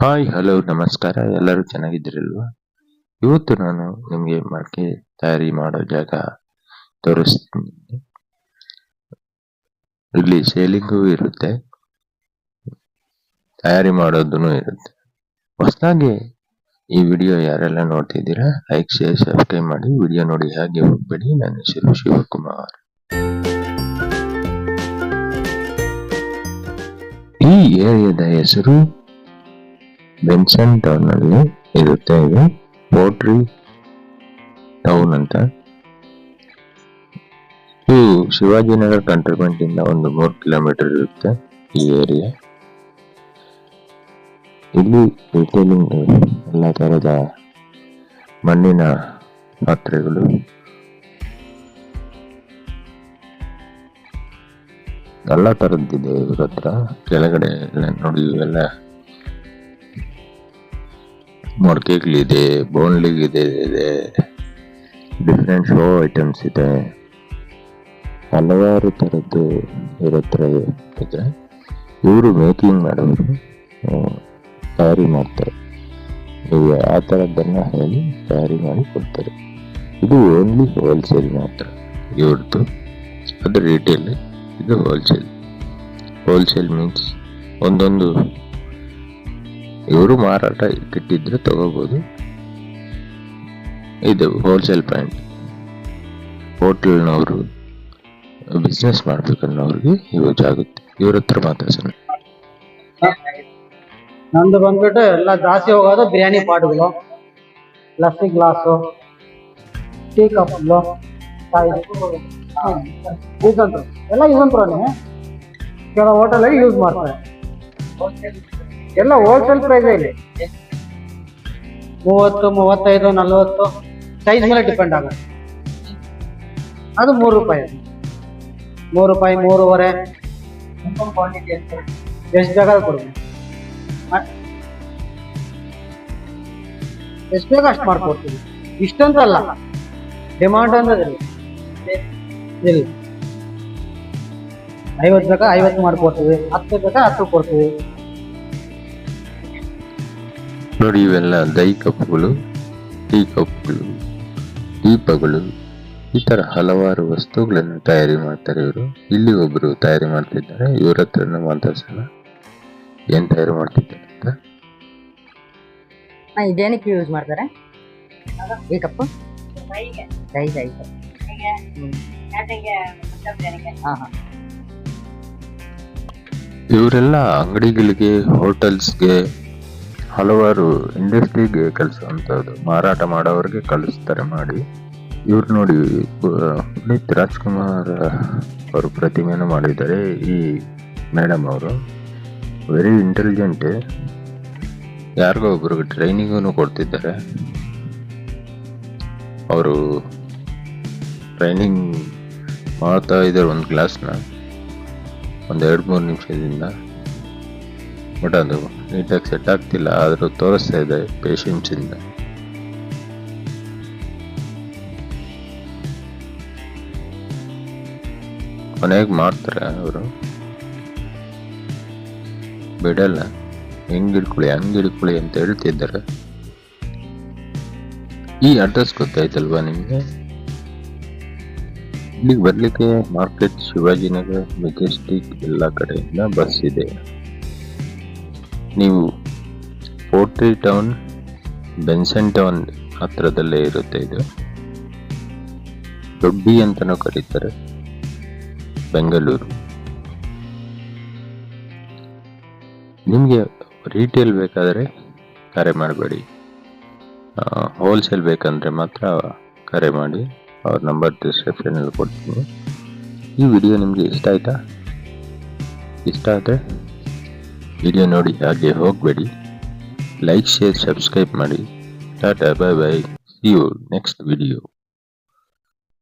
Hi hello ನಮಸ್ಕಾರ. ಎಲ್ಲರೂ ಚೆನ್ನಾಗಿದ್ದೀರಲ್ವಾ? ಇವತ್ತು ನಾನು ನಿಮಗೆ ಮಡಕೆ ತಯಾರಿ ಮಾಡೋ ಜಾಗ ತೋರಿಸ್ತೀನಿ. ಇಲ್ಲಿ ಸೇಲಿಂಗು ಇರುತ್ತೆ. ತಯಾರಿ ಮಾಡೋದೂ ಇರುತ್ತೆ. ಹೊಸದಾಗಿ ಈ ವಿಡಿಯೋ ಯಾರೆಲ್ಲ ನೋಡ್ತಿದ್ದೀರಾ ಲೈಕ್ ಶೇರ್ ಸಬ್ಸ್ಕ್ರೈಬ್ ಮಾಡಿ ವಿಡಿಯೋ ನೋಡಿ ಹಾಗೆ ಹೋಗ್ಬೇಡಿ. ನನ್ನ ಹೆಸರು ಶಿವಕುಮಾರ್ ಈ ಏರಿಯಾದ ಹೆಸರು ಬೆನ್ಸನ್ ಟೌನ್ ಅಲ್ಲಿ ಇರುತ್ತೆ ಇದು. ಪೋಟ್ರಿ ಟೌನ್ ಅಂತ. ಇದು ಶಿವಾಜಿನಗರ ಕಂಟೋನ್ಮೆಂಟ್ ಇಂದ ಒಂದು ಮೂರು ಕಿಲೋಮೀಟರ್ ಇರುತ್ತೆ ಈ ಏರಿಯಾ ಇಲ್ಲಿ ರಿಟೇಲಿಂಗ್ ಎಲ್ಲ ತರದ ಮಣ್ಣಿನ ಪಾತ್ರೆಗಳು. ಎಲ್ಲ ತರದ್ದಿದೆ ಇವ್ರ ಹತ್ರ. ಕೆಳಗಡೆ ಎಲ್ಲ ನೋಡಿ ಇವೆಲ್ಲ ಮೊಡಕೆಗಳಿದೆ, ಬೋನ್ಲಿಗಿದೆ, ಇದೆ ಡಿಫ್ರೆಂಟ್ ಶೋ ಐಟಮ್ಸ್ ಇದೆ. ಹಲವಾರು ಥರದ್ದು ಇರೋತ್ರ ಇದೆ ಇವರು ಮೇಕಿಂಗ್ ಮಾಡೋರು ತಯಾರಿ ಮಾಡ್ತಾರೆ. ನೀವು ಆ ಥರದ್ದನ್ನು ಹೇಳಿ ತಯಾರಿ ಮಾಡಿ ಕೊಡ್ತಾರೆ. ಇದು ಓನ್ಲಿ ಹೋಲ್ಸೇಲ್ ಮಾತ್ರ. ಇವ್ರದ್ದು ಅದು ರಿಟೇಲ್ ಇದು ಹೋಲ್ಸೇಲ್ ಹೋಲ್ಸೇಲ್ ಮೀನ್ಸ್ ಒಂದೊಂದು ಇವರು ಮಾರಾಟ ಇಟ್ಟಿದ್ರೆ ತಗೋಬಹುದು ಇದು ಹೋಲ್ಸೇಲ್ ಪ್ಯಾಂಟ್ ಹೋಟೆಲ್ನವರು ಬಿಸ್ನೆಸ್ ಮಾಡ್ಬೇಕನ್ನೋರಿಗೆ ಯೂಸ್ ಆಗುತ್ತೆ ಇವ್ರ ಹತ್ರ ಮಾತಾಡ್ಸೋಣ ನಂದು ಬಂದ್ಬಿಟ್ಟು ಎಲ್ಲ ಜಾಸ್ತಿ ಹೋಗೋದು ಬಿರಿಯಾನಿ ಪಾಟ್ಗಳು. ಲಸ್ಸಿ ಗ್ಲಾಸು, ಟೀ ಕಪ್ಗಳು ಯೂಸಂತ್ರು ಎಲ್ಲ ಯೂಸಂತ್ರು ಕೆಲವು ಹೋಟೆಲಲ್ಲಿ ಯೂಸ್ ಮಾಡ್ತಾರೆ. ಎಲ್ಲ ಹೋಲ್ಸೇಲ್ ಪ್ರೈಸ್ ಇಲ್ಲಿ ಮೂವತ್ತು, ಮೂವತ್ತೈದು, ನಲ್ವತ್ತು. ಸೈಜ್ ಮೇಲೆ ಡಿಪೆಂಡ್ ಆಗುತ್ತೆ. ಅದು ಮೂರು ರೂಪಾಯಿ. ಮೂರು ರೂಪಾಯಿ, ಮೂರುವರೆ. ಎಷ್ಟು ಬೇಕಾದ್ರೂ ಕೊಡ್ಬೋದು ಎಷ್ಟು ಬೇಗ ಅಷ್ಟು ಮಾಡ್ಕೊಡ್ತೀವಿ? ಇಷ್ಟಂತಲ್ಲ ಡಿಮಾಂಡ್ ಅನ್ನೋದಿಲ್ಲ ಇಲ್ಲ. ಐವತ್ತು ಬೇಕಾ ಐವತ್ತು ಮಾಡ್ಕೊಡ್ತೀವಿ. ಹತ್ತು ಬೇಕಾ ಹತ್ತು ಕೊಡ್ತೀವಿ. ನೋಡಿ ಇವೆಲ್ಲ ದೈ ಕಪ್ಗಳು ಟೀ ಕಪ್ಗಳು ದೀಪಗಳು ಈ ತರ ಹಲವಾರು ವಸ್ತುಗಳನ್ನು ತಯಾರಿ ಮಾಡ್ತಾರೆ ಇವರು. ಇಲ್ಲಿ ಒಬ್ರು ತಯಾರಿ ಮಾಡ್ತಿದ್ದಾರೆ ಇವ್ರ ಹತ್ರನೂ ಮಾತಾಡ್ಸೋಣ ಏನ್ ತಯಾರಿ ಮಾಡ್ತಿದ್ದಾರೆ ಅಂತ. ಇದೇನಕ್ಕೆ ಯೂಸ್ ಮಾಡ್ತಾರೆ? ಈ ಕಪ್ಪು ಇವರೆಲ್ಲ ಅಂಗಡಿಗಳಿಗೆ ಹೋಟೆಲ್ಸ್ಗೆ ಹಲವಾರು ಇಂಡಸ್ಟ್ರಿಗೆ ಕಳಿಸುವಂಥದ್ದು ಮಾರಾಟ ಮಾಡೋರಿಗೆ ಕಳಿಸ್ತಾರೆ ಮಾಡಿ. ಇವ್ರು ನೋಡಿ ಪುನೀತ್ ರಾಜ್ಕುಮಾರ್ ಅವರು ಪ್ರತಿಮೆಯನ್ನು ಮಾಡಿದ್ದಾರೆ. ಈ ಮೇಡಮ್ ಅವರು ವೆರಿ ಇಂಟೆಲಿಜೆಂಟ್ ಯಾರಿಗೋ ಒಬ್ರಿಗೆ ಟ್ರೈನಿಂಗೂ ಕೊಡ್ತಿದ್ದಾರೆ. ಅವರು ಟ್ರೈನಿಂಗ್ ಮಾಡ್ತಾ ಇದ್ದಾರೆ ಒಂದು ಕ್ಲಾಸ್ನ. ಒಂದು ಎರಡು ಮೂರು ನಿಮಿಷದಿಂದ. ಬಟ್ ಅದು ನೀಟಾಗಿ ಸೆಟ್ ಆಗ್ತಿಲ್ಲ, ಆದರೂ ತೋರಿಸ್ತಾ ಇದೆ ಪೇಷನ್ಸ್ ಇಂದ. ಕೊನೆಗೆ ಮಾಡ್ತಾರೆ ಅವರು. ಬಿಡಲ್ಲ ಹೆಂಗ್ ಹಿಡ್ಕೊಳ್ಳಿ ಹಂಗ್ ಹಿಡ್ಕೊಳ್ಳಿ ಅಂತ ಹೇಳ್ತಿದ್ದಾರೆ. ಈ ಅಡ್ರೆಸ್ ಗೊತ್ತಾಯ್ತಲ್ವಾ ನಿಮಗೆ? ಇಲ್ಲಿಗೆ ಬರ್ಲಿಕ್ಕೆ ಮಾರ್ಕೆಟ್ ಶಿವಾಜಿನಗರ್ ಮೆಜೆಸ್ಟಿಕ್ ಎಲ್ಲ ಕಡೆಯಿಂದ ಬಸ್ ಇದೆ. ನೀವು ಪೋರ್ಟ್ರಿ ಟೌನ್, ಬೆನ್ಸನ್ ಟೌನ್ ಹತ್ರದಲ್ಲೇ ಇರುತ್ತೆ ಇದು. ದೊಡ್ಡಿ ಅಂತಲೂ ಕರೀತಾರೆ. ಬೆಂಗಳೂರು. ನಿಮಗೆ ರೀಟೇಲ್ ಬೇಕಾದರೆ ಕರೆ ಮಾಡಬೇಡಿ. ಹೋಲ್ಸೇಲ್ ಬೇಕಂದರೆ ಮಾತ್ರ ಕರೆ ಮಾಡಿ. ಅವ್ರ ನಂಬರ್ ಡಿಸ್ಕ್ರಿಪ್ಷನಲ್ಲಿ ಕೊಡ್ತೀನಿ. ಈ ವಿಡಿಯೋ ನಿಮಗೆ ಇಷ್ಟ ಆಯಿತಾ? ಇಷ್ಟ ಆದರೆ ವಿಡಿಯೋ ನೋಡಿ ಹಾಗೆ ಹೋಗಬೇಡಿ. ಲೈಕ್ ಶೇರ್ ಸಬ್ಸ್ಕ್ರೈಬ್ ಮಾಡಿ. Tata bye bye see you next video